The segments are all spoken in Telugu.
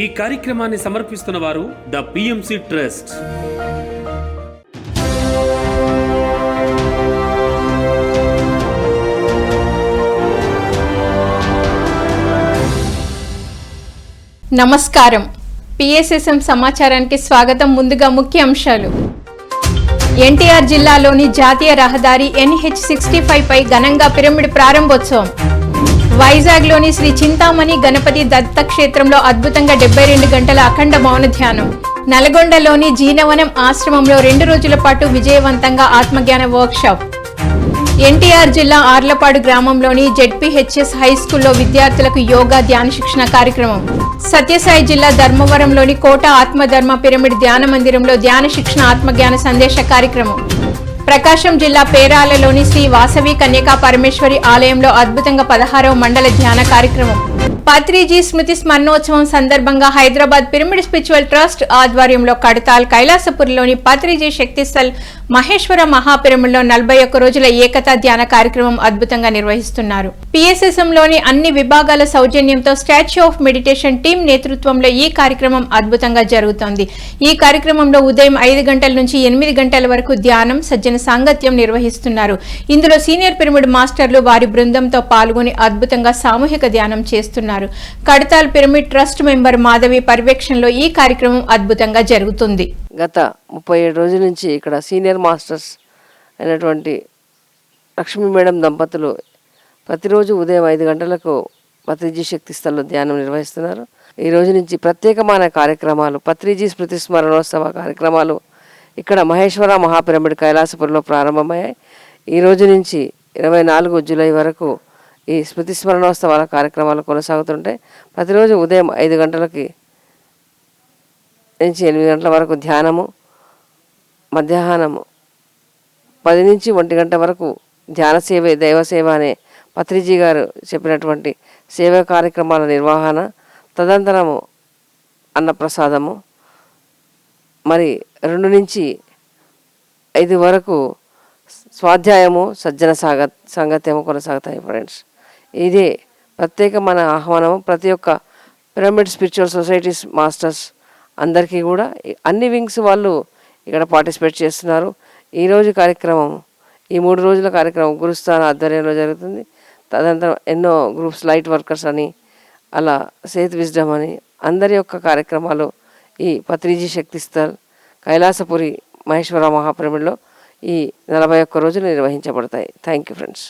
ఈ కార్యక్రమాన్ని సమర్పిస్తున్న వారు ద పిఎంసి ట్రస్ట్ నమస్కారం. పిఎస్ఎస్ఎం సమాచారానికి స్వాగతం ముందుగా ముఖ్య అంశాలు. ఎన్టీఆర్ జిల్లాలోని జాతీయ రహదారి ఎన్హెచ్ సిక్స్టీ ఫైవ్ పై ఘనంగా పిరమిడ్ ప్రారంభోత్సవం. వైజాగ్లోని శ్రీ చింతామణి గణపతి దత్త క్షేత్రంలో అద్భుతంగా డెబ్బై రెండు గంటల అఖండ మౌన ధ్యానం. నల్గొండలోని జీనవనం ఆశ్రమంలో రెండు రోజుల పాటు విజయవంతంగా ఆత్మజ్ఞాన వర్క్షాప్. ఎన్టీఆర్ జిల్లా ఆర్లపాడు గ్రామంలోని జెడ్పీహెచ్ఎస్ హై స్కూల్లో విద్యార్థులకు యోగా ధ్యాన శిక్షణ కార్యక్రమం. సత్యసాయి జిల్లా ధర్మవరంలోని కోట ఆత్మధర్మ పిరమిడ్ ధ్యాన మందిరంలో ధ్యాన శిక్షణ ఆత్మజ్ఞాన సందేశ కార్యక్రమం. ప్రకాశం జిల్లా పేరాలలోని శ్రీ వాసవి కన్యకా పరమేశ్వరి ఆలయంలో అద్భుతంగా పదహారవ మండల ధ్యాన కార్యక్రమం. పత్రిజీ స్మృతి స్మరణోత్సవం సందర్భంగా హైదరాబాద్ పిరమిడ్ స్పిరిచువల్ ట్రస్ట్ ఆధ్వర్యంలో కడతాల్ కైలాసపురిలోని పత్రిజీ శక్తిస్థల్ మహేశ్వర మహాపిరమిడ్లో నలభై ఒక్క రోజుల ఏకతా ధ్యాన కార్యక్రమం అద్భుతంగా నిర్వహిస్తున్నారు. పిఎస్ఎస్ఎంలోని అన్ని విభాగాల సౌజన్యంతో స్టాచ్యూ ఆఫ్ మెడిటేషన్ టీం నేతృత్వంలో ఈ కార్యక్రమం అద్భుతంగా జరుగుతోంది. ఈ కార్యక్రమంలో ఉదయం ఐదు గంటల నుంచి ఎనిమిది గంటల వరకు ధ్యానం సజ్జన సాంగత్యం నిర్వహిస్తున్నారు. ఇందులో సీనియర్ పిరమిడ్ మాస్టర్లు వారి బృందంతో పాల్గొని అద్భుతంగా సామూహిక ధ్యానం చేస్తున్నారు. Kadthal pyramid trust member Madhavi పర్యవేక్షణలో ఈ కార్యక్రమం అద్భుతంగా జరుగుతుంది. గత ముప్పై ఏడు రోజుల నుంచి ఇక్కడ సీనియర్ మాస్టర్స్ అయినటువంటి లక్ష్మీ మేడం దంపతులు ప్రతిరోజు ఉదయం ఐదు గంటలకు పత్రిజీ శక్తి స్థలంలో ధ్యానం నిర్వహిస్తున్నారు. ఈ రోజు నుంచి ప్రత్యేకమైన కార్యక్రమాలు పత్రిజీ స్మృతి స్మరణోత్సవ కార్యక్రమాలు ఇక్కడ మహేశ్వర మహాపిరమిడ్ కైలాసపురంలో ప్రారంభమయ్యాయి. ఈ రోజు నుంచి ఇరవై నాలుగు జూలై వరకు ఈ స్మృతి స్మరణోత్సవాల కార్యక్రమాలు కొనసాగుతుంటాయి. ప్రతిరోజు ఉదయం ఐదు గంటలకి నుంచి ఎనిమిది గంటల వరకు ధ్యానము మధ్యాహ్నము పది నుంచి ఒంటి గంట వరకు ధ్యాన సేవ దైవ సేవ అనే పత్రిజీ గారు చెప్పినటువంటి సేవా కార్యక్రమాల నిర్వహణ తదనంతరము అన్నప్రసాదము. మరి రెండు నుంచి ఐదు వరకు స్వాధ్యాయము సజ్జన సాగ సంగత్యము కొనసాగుతాయి ఫ్రెండ్స్. ఇదే ప్రత్యేకమైన ఆహ్వానము. ప్రతి ఒక్క పిరమిడ్ స్పిరిచువల్ సొసైటీస్ మాస్టర్స్ అందరికీ కూడా అన్ని వింగ్స్ వాళ్ళు ఇక్కడ పార్టిసిపేట్ చేస్తున్నారు. ఈరోజు కార్యక్రమం ఈ మూడు రోజుల కార్యక్రమం గురుస్థాన ఆధ్వర్యంలో జరుగుతుంది. తదనంతరం ఎన్నో గ్రూప్స్ లైట్ వర్కర్స్ అని అలా సేత్ విజ్డమ్ అని అందరి యొక్క కార్యక్రమాలు ఈ పత్రిజీ శక్తిస్థల్ కైలాసపురి మహేశ్వర మహాప్రమిడిలో ఈ నలభై ఒక్క రోజులు నిర్వహించబడతాయి. థ్యాంక్ యూ ఫ్రెండ్స్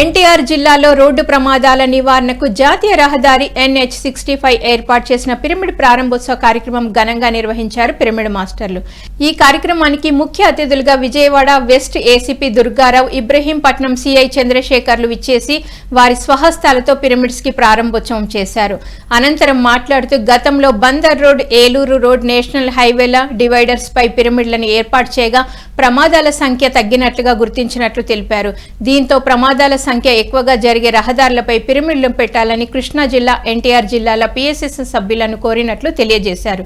ఎన్టీఆర్ జిల్లాలో రోడ్డు ప్రమాదాల నివారణకు జాతీయ రహదారి ఎన్హెచ్ సిక్స్టీ ఫైవ్ ఏర్పాటు చేసిన పిరమిడ్ ప్రారంభోత్సవ కార్యక్రమం ఘనంగా నిర్వహించారు పిరమిడ్ మాస్టర్లు. ఈ కార్యక్రమానికి ముఖ్య అతిథులుగా Vijayawada west ACP Durgarao Ibrahimpatnam CI Chandrasekharlu విచ్చేసి వారి స్వహస్తాలతో పిరమిడ్స్కి ప్రారంభోత్సవం చేశారు. అనంతరం మాట్లాడుతూ గతంలో Bandar road Eluru road national హైవేల డివైడర్స్ పై పిరమిడ్లను ఏర్పాటు చేయగా ప్రమాదాల సంఖ్య తగ్గినట్లుగా గుర్తించినట్లు తెలిపారు. దీంతో ప్రమాదాల సంఖ్య ఎక్కువగా జరిగే రహదారులపై పిరమిడ్లు పెట్టాలని కృష్ణా జిల్లా ఎన్టీఆర్ జిల్లాల పిఎస్ఎస్ఎం సభ్యులను కోరినట్లు తెలియజేశారు.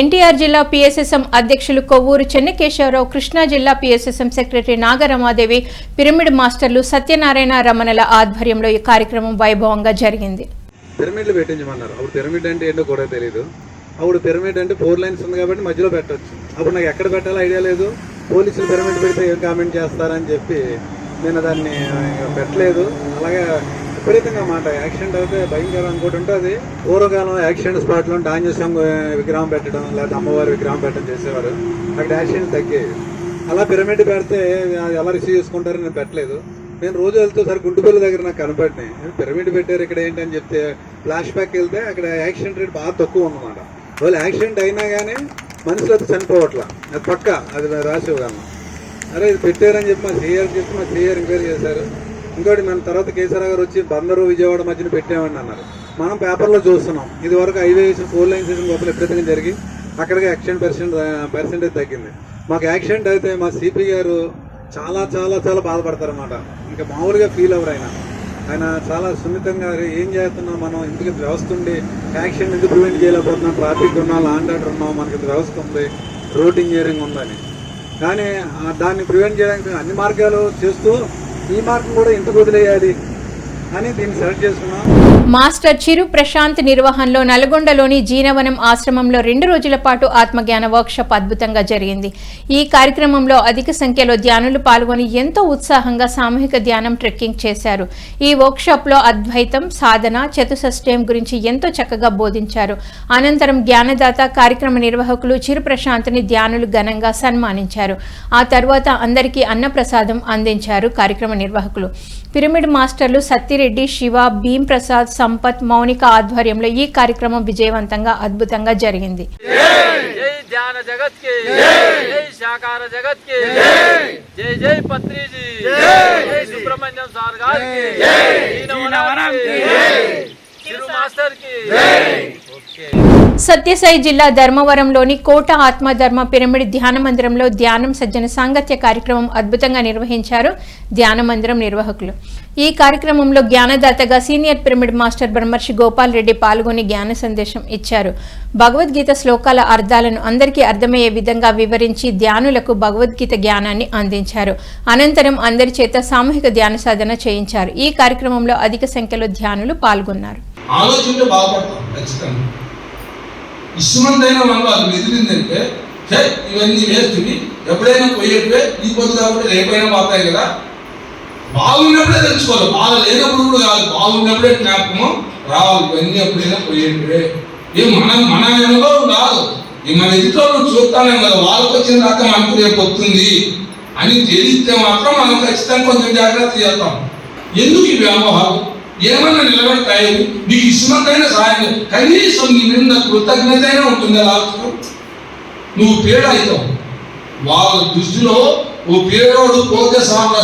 ఎన్టీఆర్ జిల్లా పిఎస్ఎస్ఎం అధ్యక్షులు కొవ్వూరు చెన్నకేశ్వరరావు కృష్ణా జిల్లా పిఎస్ఎస్ఎం సెక్రటరీ నాగరమాదేవి పిరమిడ్ మాస్టర్లు సత్యనారాయణ రమణల ఆధ్వర్యంలో ఈ కార్యక్రమం వైభవంగా జరిగింది. పిరమిడ్లు పెట్టించమన్నారు. అప్పుడు పిరమిడ్ అంటే ఏంటో కూడా తెలియదు అప్పుడు పిరమిడ్ అంటే ఫోర్ లైన్స్ ఉంది కాబట్టి మధ్యలో పెట్టచ్చు. అప్పుడు నాకు ఎక్కడ పెట్టాలో ఐడియా లేదు. పోలీసులు పిరమిడ్ పెడితే ఏం కామెంట్ చేస్తారని చెప్పి నేను దాన్ని పెట్టలేదు. అలాగే విపరీతంగా మాట. యాక్సిడెంట్ అయితే భయంకరం అనుకోటి ఉంటుంది. పూర్వకాలం యాక్సిడెంట్ స్పాట్లో ఆంజనేయం విగ్రహం పెట్టడం లేదా అమ్మవారి విగ్రహం పెట్టడం చేసేవారు. అక్కడ యాక్సిడెంట్ తగ్గేది. అలా పిరమిడ్ పెడితే ఎలా రిసీవ్ చేసుకుంటారని నేను పెట్టలేదు. నేను రోజు వెళ్తూ సరే గుంటుపల్లి దగ్గర నాకు కనపడినాయి. పిరమిడ్ పెట్టారు ఇక్కడ ఏంటి అని చెప్తే ఫ్లాష్ బ్యాక్ వెళ్తే అక్కడ యాక్సిడెంట్ రేట్ బాగా తక్కువ ఉందన్నమాట. వాళ్ళు యాక్సిడెంట్ అయినా కానీ మనుషులు అయితే చనిపోవట్ల. అది పక్క. అది రాసేవాళ్ళం అరే ఇది పెట్టారని చెప్పి మా సీఆర్ చెప్పి మా సీఆర్ ఎంక్వైరీ చేశారు. ఇంకోటి మన తర్వాత కేసీఆర్ గారు వచ్చి బందరు విజయవాడ మధ్యన పెట్టామని అన్నారు. మనం పేపర్లో చూస్తున్నాం. ఇది వరకు హైవే వేసిన ఫోర్ లైన్స్ వేసిన గొప్పలు ఎప్పుడైతే జరిగి అక్కడికి యాక్సిడెంట్ పర్సెంట్ పర్సెంటేజ్ తగ్గింది. మాకు యాక్సిడెంట్ అయితే మా సిపి గారు చాలా చాలా చాలా బాధపడతారన్నమాట. ఇంకా మామూలుగా ఫీల్ అవ్వరు ఆయన ఆయన చాలా సున్నితంగా "అరే, ఏం చేస్తున్నాం మనం? ఇందుకు వ్యవస్థ ఉండి యాక్సిడెంట్ ఎందుకు ప్రివెంట్ చేయలేకపోతున్నాం? ట్రాఫిక్ ఉన్నాం లాండ్ ఆర్డర్ ఉన్నాం మనకి వ్యవస్థ ఉంది రోడ్ ఇంజనీరింగ్ ఉందని. కానీ దాన్ని ప్రివెంట్ చేయడానికి అన్ని మార్గాలు చేస్తూ ఈ మార్గం కూడా ఎందుకు వదిలేయాలి. అని దీన్ని సెలెక్ట్ చేసుకున్నాం. మాస్టర్ చిరు ప్రశాంత్ నిర్వహణలో నల్గొండలోని జీనవనం ఆశ్రమంలో రెండు రోజుల పాటు ఆత్మజ్ఞాన వర్క్షాప్ అద్భుతంగా జరిగింది. ఈ కార్యక్రమంలో అధిక సంఖ్యలో ధ్యానులు పాల్గొని ఎంతో ఉత్సాహంగా సామూహిక ధ్యానం ట్రెక్కింగ్ చేశారు. ఈ వర్క్షాప్లో అద్వైతం సాధన చతుసష్టయం గురించి ఎంతో చక్కగా బోధించారు. అనంతరం జ్ఞానదాత కార్యక్రమ నిర్వాహకులు చిరు ప్రశాంత్ని ధ్యానులు ఘనంగా సన్మానించారు. ఆ తర్వాత అందరికీ అన్నప్రసాదం అందించారు కార్యక్రమ నిర్వాహకులు. పిరమిడ్ మాస్టర్లు సత్తిరెడ్డి శివ భీం ప్రసాద్ సంపత్ మౌనిక ఆధ్వర్యంలో ఈ కార్యక్రమం విజయవంతంగా అద్భుతంగా జరిగింది. సత్యసాయి జిల్లా ధర్మవరంలోని కోట ఆత్మధర్మ పిరమిడ్ ధ్యాన మందిరంలో ధ్యానం సజ్జన సాంగత్య కార్యక్రమం అద్భుతంగా నిర్వహించారు ధ్యాన మందిరం నిర్వాహకులు. ఈ కార్యక్రమంలో జ్ఞానదాతగా సీనియర్ పిరమిడ్ మాస్టర్ బ్రహ్మర్షి గోపాల్ రెడ్డి పాల్గొని జ్ఞాన సందేశం ఇచ్చారు. భగవద్గీత శ్లోకాల అర్థాలను అందరికీ అర్థమయ్యే విధంగా వివరించి ధ్యానులకు భగవద్గీత జ్ఞానాన్ని అందించారు. అనంతరం అందరి చేత సామూహిక ధ్యాన సాధన చేయించారు. ఈ కార్యక్రమంలో అధిక సంఖ్యలో ధ్యానులు పాల్గొన్నారు. ఆలోచనలు బాగుపడతాం ఖచ్చితంగా. ఇష్టమంతైన మనలో అది మెదిలిందంటే హే ఇవన్నీ వేస్తుంది ఎప్పుడైనా పోయేటివే ఈ పొద్దు కాబట్టి రేపైనా పోతాయి కదా. బాగున్నప్పుడే తెలుసుకోవాలి. బాధ లేనప్పుడు కూడా కాదు. బాగున్నప్పుడే జ్ఞాపకము రావాలి. ఇవన్నీ ఎప్పుడైనా పోయేటివే. ఏ మన మన అనుభవం కాదు. ఈ మన ఎదుటో చూస్తానే కదా వాళ్ళకి వచ్చిన దాకా మనకు రేపు వస్తుంది అని తెలిస్తే మాత్రం మనం ఖచ్చితంగా కొంచెం జాగ్రత్త చేస్తాం. ఎందుకు ఈ వ్యామోహాలు? ఏమైనా నిలబడతాయి? నీకు ఇష్టమంతైన సహాయం కనీసం నీ నిన్న కృతజ్ఞత అయినా ఉంటుంది లాస్ట్ నువ్వు పేడ అవుతావు వాళ్ళ దృష్టిలో ఓ పేరోడు పోతే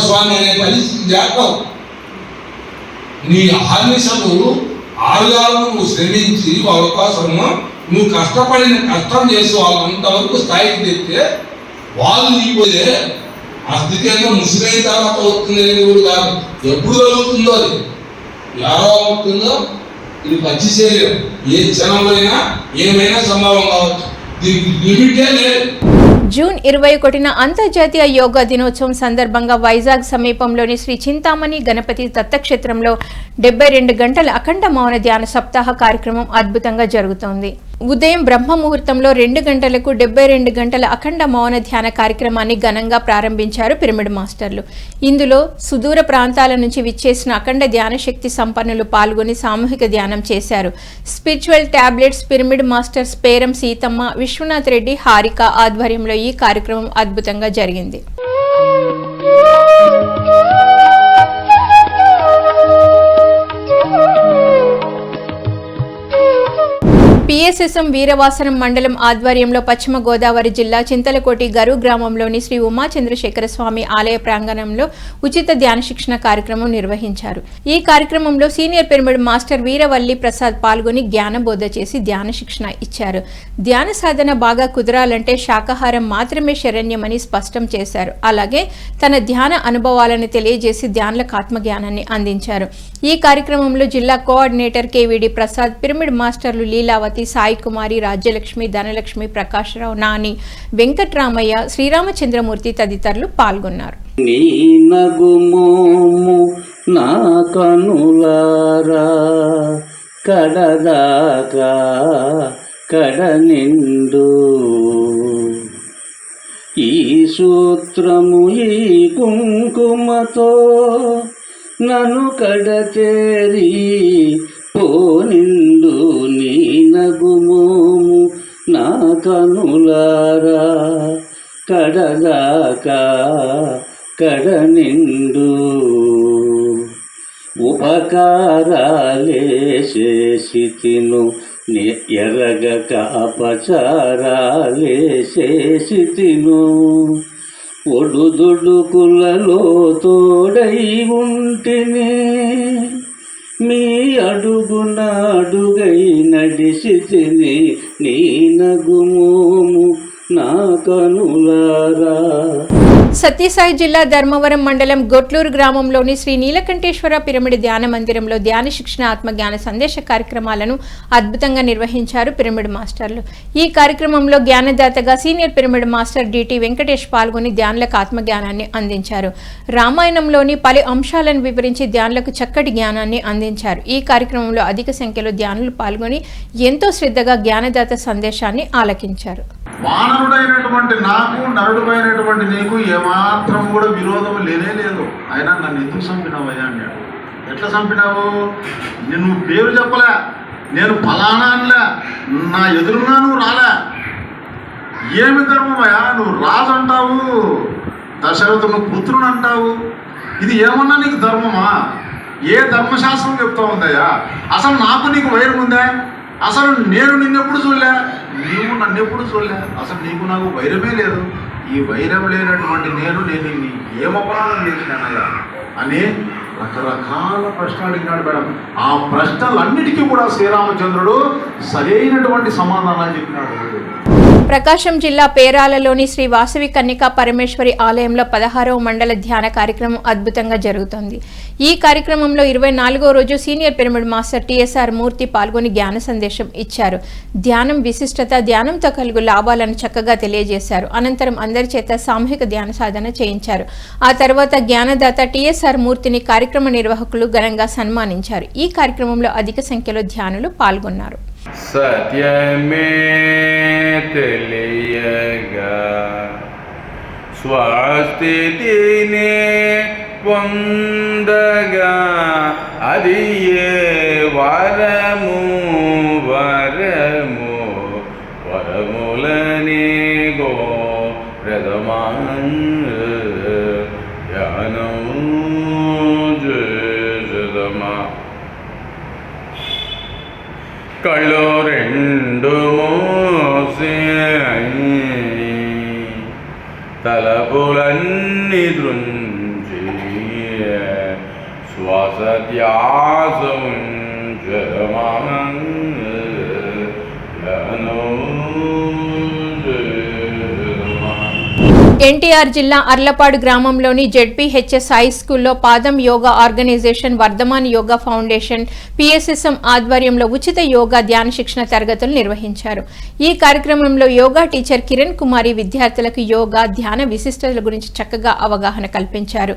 స్వామి అనే పరిస్థితి జాగ్రత్త. నీ అహర్నిశలు ఆరుగాలను నువ్వు శ్రమించి వాళ్ళ కోసము నువ్వు కష్టపడిన కష్టం చేసి వాళ్ళు అంతవరకు స్థాయికి తెస్తే వాళ్ళు నీపోతే ఆ ముసిరైన తర్వాత అవుతుంది అనేది కూడా ఎప్పుడు కలుగుతుందో అది. ఎలా ఉంటుందో ఇది పచ్చి శరీరం. ఏ క్షణంలోనైనా ఏమైనా సంభవం కావచ్చు. దీనికి లిమిటే లేదు. జూన్ ఇరవై ఒకటిన అంతర్జాతీయ యోగా దినోత్సవం సందర్భంగా వైజాగ్ సమీపంలోని శ్రీ చింతామణి గణపతి దత్తక్షేత్రంలో డెబ్బై రెండు గంటల అఖండ మౌన ధ్యాన సప్తాహ కార్యక్రమం అద్భుతంగా జరుగుతోంది. ఉదయం బ్రహ్మ ముహూర్తంలో రెండు గంటలకు డెబ్బై రెండు గంటల అఖండ మౌన ధ్యాన కార్యక్రమాన్ని ఘనంగా ప్రారంభించారు పిరమిడ్ మాస్టర్లు. ఇందులో సుదూర ప్రాంతాల నుంచి విచ్చేసిన అఖండ ధ్యాన శక్తి సంపన్నులు పాల్గొని సామూహిక ధ్యానం చేశారు. Spiritual tablets pyramid masters Peram Seethamma Viswanath Reddy Harika ఆధ్వర్యంలో ఈ కార్యక్రమం అద్భుతంగా జరిగింది. పిఎస్ఎస్ఎం వీరవాసనం మండలం ఆధ్వర్యంలో పశ్చిమ గోదావరి జిల్లా చింతలకోటి గరు గ్రామంలోని శ్రీ ఉమా చంద్రశేఖర స్వామి ఆలయ ప్రాంగణంలో ఉచిత ధ్యాన శిక్షణ కార్యక్రమం నిర్వహించారు. ఈ కార్యక్రమంలో senior pyramid master Veeravalli Prasad పాల్గొని జ్ఞానబోధ చేసి ధ్యాన శిక్షణ ఇచ్చారు. ధ్యాన సాధన బాగా కుదరాలంటే శాకాహారం మాత్రమే శరణ్యమని స్పష్టం చేశారు. అలాగే తన ధ్యాన అనుభవాలను తెలియజేసి ధ్యానులకు ఆత్మజ్ఞానాన్ని అందించారు. ఈ కార్యక్రమంలో జిల్లా కోఆర్డినేటర్ కేవీడి ప్రసాద్ పిరమిడ్ మాస్టర్లు లీలావతి సాయి కుమారి రాజ్యలక్ష్మి ధనలక్ష్మి ప్రకాశ్రావు నాని వెంకట్రామయ్య శ్రీరామచంద్రమూర్తి తదితరులు పాల్గొన్నారు. నీ నగుమోము నా కనులారా కడదాకా కడ నిండు ఈ సూత్రము ఈ కుంకుమతో నన్ను కడతేరి పోనిండు. నీ నా కనులారా కడదాకా కడ నిండు ఉపకారాలే తిను ఎరగక అపచారాలే తిను ఒడుదుడుకులలో తోడై ఉంటిని మీ అడుగున అడుగై నడిచితిని నీ నగుమోము నా కనులారా. సత్యసాయి జిల్లా ధర్మవరం మండలం గొట్లూరు గ్రామంలోని శ్రీ నీలకంఠేశ్వర పిరమిడ్ ధ్యాన మందిరంలో ధ్యాన శిక్షణ ఆత్మజ్ఞాన సందేశ కార్యక్రమాలను అద్భుతంగా నిర్వహించారు పిరమిడ్ మాస్టర్లు. ఈ కార్యక్రమంలో జ్ఞానదాతగా senior pyramid master DT Venkatesh పాల్గొని ధ్యానులకు ఆత్మజ్ఞానాన్ని అందించారు. రామాయణంలోని పలు అంశాలను వివరించి ధ్యానులకు చక్కటి జ్ఞానాన్ని అందించారు. ఈ కార్యక్రమంలో అధిక సంఖ్యలో ధ్యానులు పాల్గొని ఎంతో శ్రద్ధగా జ్ఞానదాత సందేశాన్ని ఆలకించారు. వానరుడైనటువంటి నాకు నరుడుపైనటువంటి నీకు ఏమాత్రం కూడా విరోధం లేనే లేదు. అయినా నన్ను ఎందుకు చంపినావయ్యా అన్నాడు. ఎట్లా చంపినావు? నేను పేరు చెప్పలే. నేను ఫలానా అనలే. నా ఎదురున్నా నువ్వు రాలే. ఏమి ధర్మమయ్యా నువ్వు రాజు అంటావు. దశరథును పుత్రుడు అంటావు. ఇది ఏమన్నా నీకు ధర్మమా? ఏ ధర్మశాస్త్రం చెప్తా ఉందయ్యా? అసలు నాకు నీకు వైరం ఉందా? అసలు నేను నిన్నెప్పుడు చూడలే? నీవు నన్ను ఎప్పుడు చూడలే? అసలు నీకు నాకు వైరమే లేదు. ఈ వైరం లేనటువంటి నేను నేను ఏం అపరాధం చేసినానయ్యా అని రకరకాల ప్రశ్నలు అడిగినాడు మేడం. ఆ ప్రశ్నలన్నిటికీ కూడా శ్రీరామచంద్రుడు సరైనటువంటి సమాధానాలు చెప్పినాడు. ప్రకాశం జిల్లా పేరాలలోని శ్రీ వాసవి కన్నికా పరమేశ్వరి ఆలయంలో పదహారవ మండల ధ్యాన కార్యక్రమం అద్భుతంగా జరుగుతోంది. ఈ కార్యక్రమంలో ఇరవై నాలుగో రోజు senior pyramid master TSR Murthy పాల్గొని జ్ఞాన సందేశం ఇచ్చారు. ధ్యానం విశిష్టత ధ్యానంతో కలుగు లాభాలను చక్కగా తెలియజేశారు. అనంతరం అందరి చేత సామూహిక ధ్యాన సాధన చేయించారు. ఆ తర్వాత జ్ఞానదాత టిఎస్ఆర్ మూర్తిని కార్యక్రమ నిర్వాహకులు ఘనంగా సన్మానించారు. ఈ కార్యక్రమంలో అధిక సంఖ్యలో ధ్యానులు పాల్గొన్నారు. సత్యమే తెలియగా స్వస్థితిని పొందగా అది ఏ వరము వరము వరములని గో కళ్ళు రెండు మూసి తలపులన్నీ దృంచి శ్వాస ధ్యాసం ఎన్టీఆర్ జిల్లా అర్లపాడు గ్రామంలోని జెడ్పీహెచ్ఎస్ హై స్కూల్లో పాదం yoga organisation Vardhaman yoga foundation PSSM ఆధ్వర్యంలో ఉచిత యోగా ధ్యాన శిక్షణ తరగతులు నిర్వహించారు. ఈ కార్యక్రమంలో యోగా టీచర్ కిరణ్ కుమారి విద్యార్థులకు యోగా ధ్యాన విశిష్టతల గురించి చక్కగా అవగాహన కల్పించారు.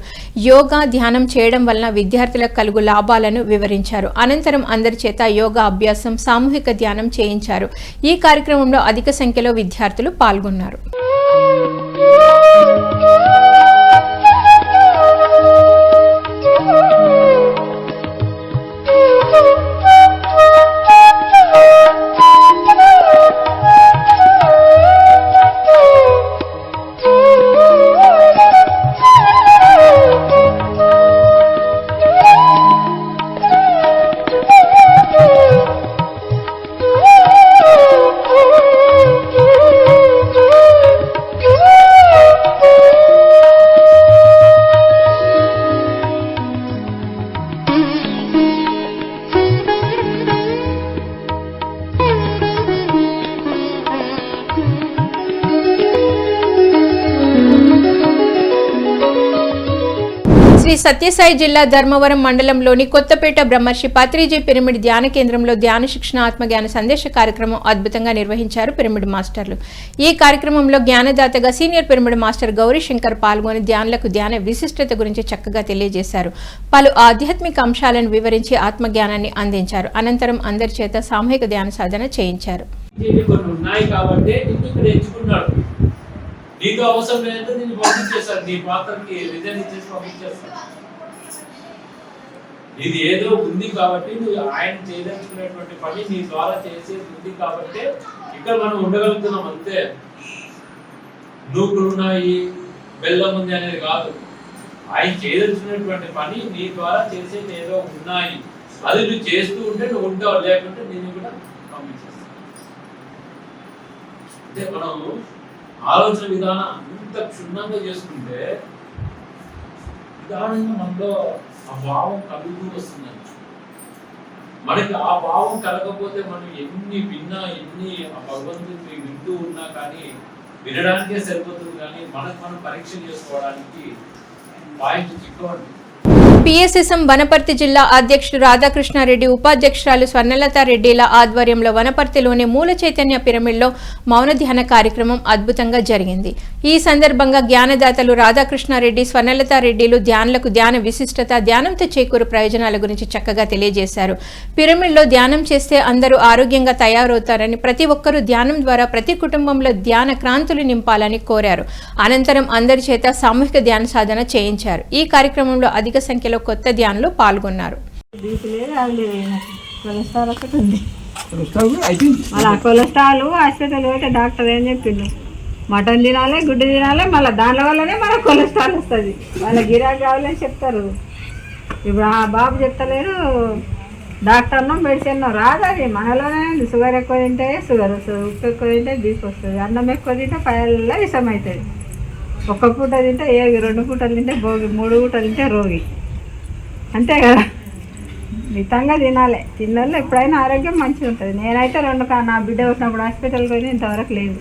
యోగా ధ్యానం చేయడం వలన విద్యార్థులకు కలుగు లాభాలను వివరించారు. అనంతరం అందరి చేత యోగా అభ్యాసం సామూహిక ధ్యానం చేయించారు. ఈ కార్యక్రమంలో అధిక సంఖ్యలో విద్యార్థులు పాల్గొన్నారు. 啊啊啊！శ్రీ సత్యసాయి జిల్లా ధర్మవరం మండలంలోని కొత్తపేట బ్రహ్మర్షి పత్రిజీ పిరమిడ్ ధ్యాన కేంద్రంలో ధ్యాన శిక్షణ ఆత్మజ్ఞాన సందేశ కార్యక్రమం అద్భుతంగా నిర్వహించారు పిరమిడ్ మాస్టర్లు. ఈ కార్యక్రమంలో జ్ఞానదాతగా senior pyramid master Gauri Shankar పాల్గొని ధ్యానులకు ధ్యాన విశిష్టత గురించి చక్కగా తెలియజేశారు. పలు ఆధ్యాత్మిక అంశాలను వివరించి ఆత్మజ్ఞానాన్ని అందించారు. అనంతరం అందరి చేత సామూహిక ధ్యాన సాధన చేయించారు. నీకు అవసరం లేదంటే నేను పంపించేస్తాను నీ పాత్రకి రిజైన్ ఇచ్చేసి పంపించేస్తాను ఇది ఏదో ఉంది కాబట్టి నువ్వు ఆయన చేయదలుచుకునేటువంటి పని నీ ద్వారా చేసేది ఉంది కాబట్టి ఇక్కడ మనం ఉండగలుగుతున్నాం అంతే. నూకులు ఉన్నాయి బెల్లం ఉంది అనేది కాదు. ఆయన చేయదలుచుకునేటువంటి పని నీ ద్వారా చేసేది ఏదో ఉన్నాయి. అది నువ్వు చేస్తూ ఉంటే నువ్వు ఉంటావు లేకుంటే నేను కూడా పంపించేస్తాను అంటే మనం ఆలోచన విధానం అంత క్షుణ్ణంగా చేసుకుంటే నిదానంగా మనలో ఆ భావం కలుగుతూ వస్తుందండి మనకి ఆ భావం కలగకపోతే మనం ఎన్ని విన్నా ఎన్ని ఆ భగవంతుని వింటూ ఉన్నా కానీ వినడానికే సరిపోతుంది కానీ మనకు మనం పరీక్ష చేసుకోవడానికి పాయింట్ చిక్కవండి పిఎస్ఎస్ఎం వనపర్తి జిల్లా అధ్యక్షుడు రాధాకృష్ణారెడ్డి ఉపాధ్యక్షురాలు స్వర్ణలతారెడ్డిల ఆధ్వర్యంలో వనపర్తిలోని మూల చైతన్య పిరమిడ్లో మౌన ధ్యాన కార్యక్రమం అద్భుతంగా జరిగింది. ఈ సందర్భంగా జ్ఞానదాతలు రాధాకృష్ణారెడ్డి స్వర్ణలతారెడ్డిలు ధ్యానులకు ధ్యాన విశిష్టత ధ్యానంతో చేకూరు ప్రయోజనాల గురించి చక్కగా తెలియజేశారు. పిరమిడ్లో ధ్యానం చేస్తే అందరూ ఆరోగ్యంగా తయారవుతారని ప్రతి ఒక్కరూ ధ్యానం ద్వారా ప్రతి కుటుంబంలో ధ్యాన క్రాంతులు నింపాలని కోరారు. అనంతరం అందరి చేత సామూహిక ధ్యాన సాధన చేయించారు. ఈ కార్యక్రమంలో అధిక సంఖ్యలో కొత్త ధ్యానులు పాల్గొన్నారు. కొలెస్ట్రాల్ ఒకటి ఉంది. మళ్ళీ కొలెస్ట్రాల్ హాస్పిటల్ పోతే డాక్టర్ ఏం చెప్పిండు? మటన్ తినాలి గుడ్డు తినాలి మళ్ళీ దాని వల్లనే మనకు కొలెస్ట్రాల్ వస్తుంది. వాళ్ళ గిరాకీ కావాలని చెప్తారు. ఇప్పుడు ఆ బాబు చెప్తలేరు డాక్టర్నో మెడిసిన్ రాదు అది. మనలోనే ఉంది. షుగర్ ఎక్కువ తింటే షుగర్ వస్తుంది ఉప్పు ఎక్కువ తింటే బీపీ వస్తుంది. అన్నం ఎక్కువ తింటే పైల విషం అవుతుంది ఒక్క పూట తింటే ఏగి రెండు పూటలు తింటే భోగి మూడు పూటలు తింటే రోగి. అంతే కదా? మితంగా తినాలి. తిన్నోళ్ళు ఎప్పుడైనా ఆరోగ్యం మంచిగా ఉంటుంది నేనైతే రెండు కా- నా బిడ్డ వచ్చినప్పుడు హాస్పిటల్కి పోయి ఇంతవరకు లేదు.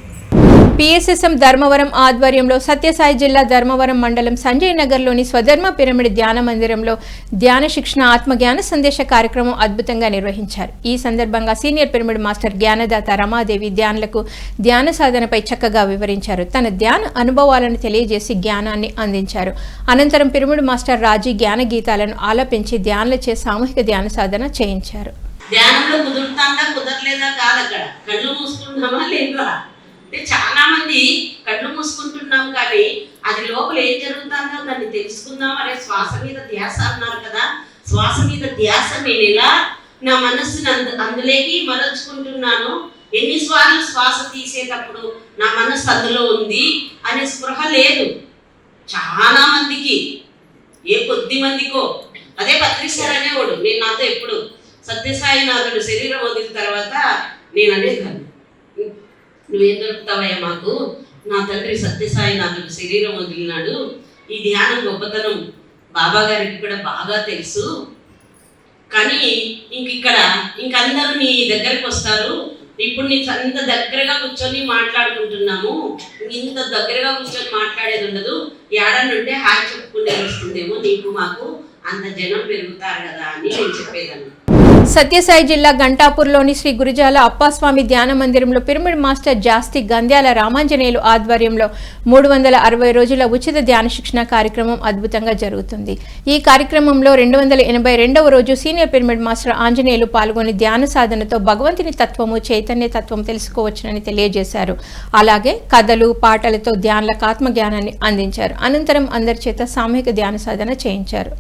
పిఎస్ఎస్ఎం ధర్మవరం ఆధ్వర్యంలో సత్యసాయి జిల్లా ధర్మవరం మండలం సంజయ్ నగర్లోని స్వధర్మ పిరమిడ్ ధ్యాన మందిరంలో ధ్యాన శిక్షణ ఆత్మజ్ఞాన సందేశ కార్యక్రమం అద్భుతంగా నిర్వహించారు. ఈ సందర్భంగా సీనియర్ పిరమిడ్ మాస్టర్ జ్ఞానదాత రమాదేవి ధ్యానులకు ధ్యాన సాధనపై చక్కగా వివరించారు. తన ధ్యాన అనుభవాలను తెలియజేసి జ్ఞానాన్ని అందించారు. అనంతరం పిరమిడ్ మాస్టర్ రాజీ జ్ఞాన గీతాలను ఆలపించి ధ్యానులచే సామూహిక ధ్యాన సాధన చేయించారు. ధ్యానంలో కుదురుతాందా కుదరలేదా కాదు అక్కడ. కళ్ళు మూసుకుంటామా లేదా అంటే చాలా మంది కళ్ళు మూసుకుంటున్నాం కానీ అది లోపల ఏం జరుగుతుందో దాన్ని తెలుసుకుందాం అనే శ్వాస మీద ధ్యాస అన్నారు కదా. శ్వాస మీద ధ్యాస నేను ఎలా నా మనస్సుని అందు అందులోకి మరల్చుకుంటున్నాను ఎన్నిసార్లు శ్వాస తీసేటప్పుడు నా మనస్సు అందులో ఉంది అనే స్పృహ లేదు. చాలా మందికి ఏ కొద్ది మందికో. అదే పత్రిస్తారు అనేవాడు నేను నాతో ఎప్పుడు సత్యసాయినాథుడు శరీరం వదిలిన తర్వాత నేను అనేదాన్ని. నువ్వేం దొరుకుతావయ్యా మాకు? నా తండ్రి సత్యసాయి నాకు శరీరం వదిలినాడు. ఈ ధ్యానం గొప్పతనం బాబా గారికి కూడా బాగా తెలుసు. కానీ ఇంక ఇక్కడ ఇంకందరూ నీ దగ్గరికి వస్తారు. ఇప్పుడు నీ అంత దగ్గరగా కూర్చొని మాట్లాడుకుంటున్నాము. ఇంత దగ్గరగా కూర్చొని మాట్లాడేది ఉండదు. ఏడనుంటే హాయ్ చెప్పుకునే వస్తుందేమో నీకు మాకు. అంత జనం పెరుగుతారు కదా అని నేను చెప్పేదాన్ని. సత్యసాయి జిల్లా గంటాపూర్లోని శ్రీ గురుజాల అప్పాస్వామి ధ్యాన మందిరంలో పిరమిడ్ మాస్టర్ జాస్తి గంధ్యాల రామాంజనేయులు ఆధ్వర్యంలో మూడు వందల అరవై రోజుల ఉచిత ధ్యాన శిక్షణ కార్యక్రమం అద్భుతంగా జరుగుతుంది. ఈ కార్యక్రమంలో రెండు వందల ఎనభై రెండవ రోజు సీనియర్ పిరమిడ్ మాస్టర్ ఆంజనేయులు పాల్గొని ధ్యాన సాధనతో భగవంతుని తత్వము చైతన్య తత్వం తెలుసుకోవచ్చునని తెలియజేశారు. అలాగే కథలు పాటలతో ధ్యానాలకు ఆత్మ జ్ఞానాన్ని అందించారు. అనంతరం అందరి చేత సామూహిక ధ్యాన సాధన చేయించారు.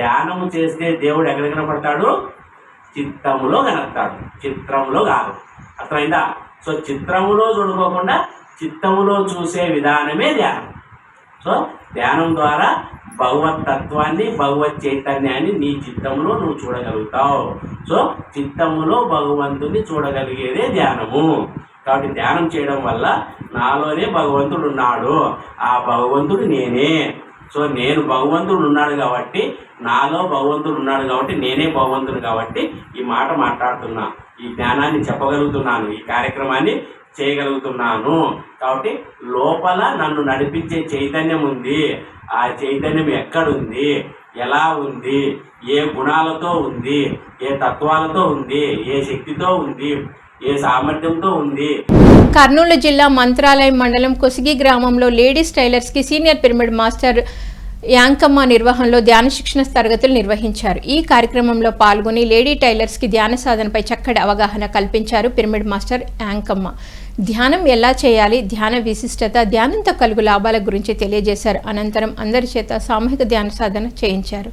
ధ్యానం చేస్తే దేవుడు ఎక్కడ కనపడతాడు? చిత్తములో కనపడతాడు. చిత్రములో కాదు. అర్థమైందా? సో చిత్రములో చూడుకోకుండా చిత్తములో చూసే విధానమే ధ్యానం. సో ధ్యానం ద్వారా భగవత్ తత్వాన్ని భగవత్ చైతన్యాన్ని నీ చిత్తంలో నువ్వు చూడగలుగుతావు. సో చిత్తములో భగవంతుని చూడగలిగేదే ధ్యానము. కాబట్టి ధ్యానం చేయడం వల్ల నాలోనే భగవంతుడు ఉన్నాడు. ఆ భగవంతుడు నేనే. సో నేను భగవంతుడు ఉన్నాడు కాబట్టి నాలో భగవంతుడు ఉన్నాడు కాబట్టి నేనే భగవంతుడు కాబట్టి ఈ మాట మాట్లాడుతున్నా. ఈ జ్ఞానాన్ని చెప్పగలుగుతున్నాను. ఈ కార్యక్రమాన్ని చేయగలుగుతున్నాను. కాబట్టి లోపల నన్ను నడిపించే చైతన్యం ఉంది. ఆ చైతన్యం ఎక్కడుంది? ఎలా ఉంది? ఏ గుణాలతో ఉంది? ఏ తత్వాలతో ఉంది? ఏ శక్తితో ఉంది? ఏ సామర్థ్యంతో ఉంది? కర్నూలు జిల్లా మంత్రాలయం మండలం కొసిగి గ్రామంలో లేడీస్ టైలర్స్కి సీనియర్ పిరమిడ్ మాస్టర్ యాంకమ్మ నిర్వహణలో ధ్యాన శిక్షణ తరగతులు నిర్వహించారు. ఈ కార్యక్రమంలో పాల్గొని లేడీ టైలర్స్కి ధ్యాన సాధనపై చక్కటి అవగాహన కల్పించారు పిరమిడ్ మాస్టర్ యాంకమ్మ. ధ్యానం ఎలా చేయాలి? ధ్యాన విశిష్టత ధ్యానంతో కలుగు లాభాల గురించి తెలియజేశారు. అనంతరం అందరి చేత సామూహిక ధ్యాన సాధన చేయించారు.